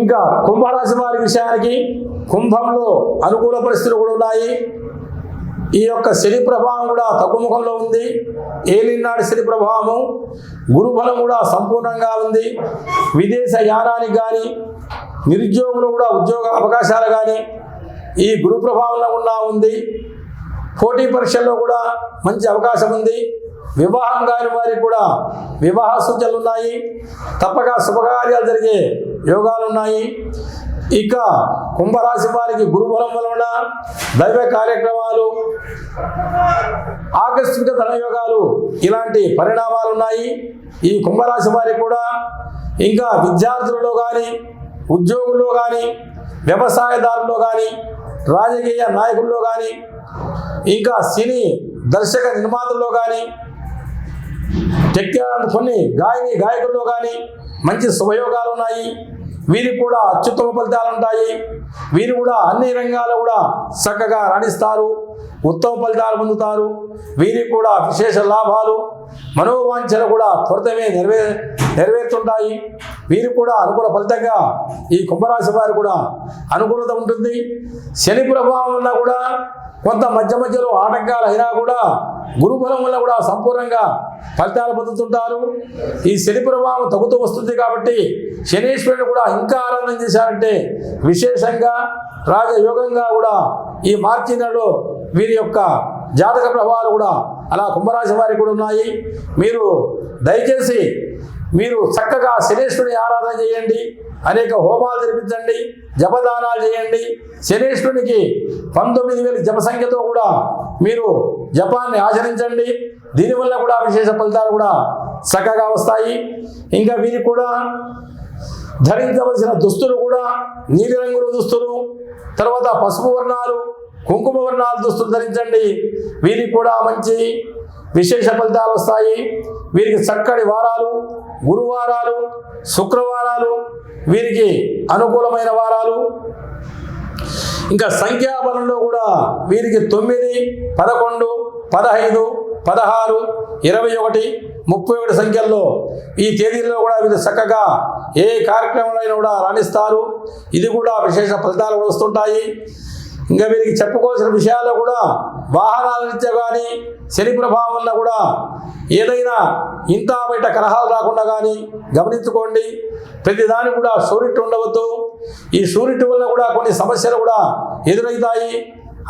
ఇంకా కుంభరాశి వారి విషయానికి కుంభంలో అనుకూల పరిస్థితులు కూడా ఉన్నాయి. ఈ యొక్క శని ప్రభావం కూడా తగ్గుముఖంలో ఉంది. ఏలినాడు శని ప్రభావము? గురుబలం కూడా సంపూర్ణంగా ఉంది. విదేశ యానానికి కానీ నిరుద్యోగులు కూడా ఉద్యోగ అవకాశాలు కానీ ఈ గురు ప్రభావంలో కూడా ఉంది. పోటీ పరీక్షల్లో కూడా మంచి అవకాశం ఉంది. వివాహం కాని వారికి కూడా వివాహ సూచనలు ఉన్నాయి. తప్పక శుభకార్యాలు జరిగే యోగాలు ఉన్నాయి. ఇక కుంభరాశి వారికి గురుబలం వలన దైవ కార్యక్రమాలు ఆకస్మిక ధనయోగాలు ఇలాంటి పరిణామాలు ఉన్నాయి. ఈ కుంభరాశి వారికి కూడా ఇంకా విద్యార్థులలో కానీ ఉద్యోగుల్లో కానీ వ్యవసాయదారుల్లో కానీ రాజకీయ నాయకుల్లో కానీ ఇంకా సినీ దర్శక నిర్మాతల్లో కానీ టెక్నికల్ కొన్ని గాయని గాయకుల్లో కానీ మంచి శుభయోగాలు ఉన్నాయి వీరికి కూడా అత్యుత్తమ ఫలితాలు ఉంటాయి వీరు కూడా అన్ని రంగాల్లో కూడా చక్కగా రాణిస్తారు ఉత్తమ ఫలితాలు పొందుతారు. వీరికి కూడా విశేష లాభాలు మనోవాంఛలు కూడా త్వరితమే నెరవే నెరవేరుతుంటాయి. వీరు కూడా అనుకూల ఫలితంగా ఈ కుంభరాశి వారు కూడా అనుకూలత ఉంటుంది. శని ప్రభావం వల్ల కూడా కొంత మధ్య మధ్యలో ఆటంకాలు అయినా కూడా గురుబలం వల్ల కూడా సంపూర్ణంగా ఫలితాలు పొందుతుంటారు. ఈ శని ప్రభావం తగ్గుతూ వస్తుంది కాబట్టి శనీశ్వరుని కూడా ఇంకా ఆరాధన చేశారంటే విశేషంగా రాజయోగంగా కూడా ఈ మార్చి నెలలో వీరి యొక్క జాతక ప్రభావాలు కూడా అలా కుంభరాశి వారికి కూడా ఉన్నాయి. మీరు దయచేసి మీరు చక్కగా శనేశ్వరుని ఆరాధన చేయండి. అనేక హోమాలు జరిపించండి జపదానాలు చేయండి. శనేశ్వరునికి పంతొమ్మిది వేల జప సంఖ్యతో కూడా మీరు జపాన్ని ఆచరించండి. దీనివల్ల కూడా విశేష ఫలితాలు కూడా చక్కగా వస్తాయి. ఇంకా వీరికి కూడా ధరించవలసిన దుస్తులు కూడా నీలిరంగుల దుస్తులు తర్వాత పసుపు వర్ణాలు కుంకుమ వర్ణాలు దుస్తులు ధరించండి. వీరికి కూడా మంచి విశేష ఫలితాలు వస్తాయి. వీరికి చక్కటి వారాలు గురువారాలు శుక్రవారాలు వీరికి అనుకూలమైన వారాలు. ఇంకా సంఖ్యాబలంలో కూడా వీరికి తొమ్మిది పదకొండు పదహైదు పదహారు ఇరవై ఒకటి ముప్పై ఒకటి సంఖ్యల్లో ఈ తేదీల్లో కూడా వీరు చక్కగా ఏ కార్యక్రమంలో అయినా కూడా రాణిస్తారు. ఇది కూడా విశేష ఫలితాలు వస్తుంటాయి. ఇంకా వీరికి చెప్పుకోవాల్సిన విషయాల్లో కూడా వాహనాల రీత్యా కానీ శని ప్రభావం వల్ల కూడా ఏదైనా ఇంత బయట కలహాలు రాకుండా కానీ గమనించుకోండి. ప్రతిదానికి కూడా షూరిటీ ఉండవద్దు. ఈ షూరిటీ వల్ల కూడా కొన్ని సమస్యలు కూడా ఎదురవుతాయి.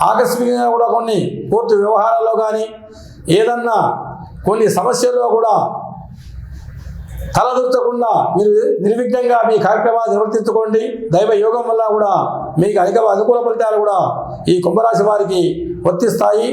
ఆకస్మికంగా కూడా కొన్ని కోర్టు వ్యవహారాల్లో కానీ ఏదన్నా కొన్ని సమస్యల్లో కూడా తలదూర్చకుండా మీరు నిర్విఘ్నంగా మీ కార్యక్రమాలు నిర్వర్తించుకోండి. దైవ యోగం వల్ల కూడా మీకు అధిక అనుకూల ఫలితాలు కూడా ఈ కుంభరాశి వారికి వర్తిస్తాయి.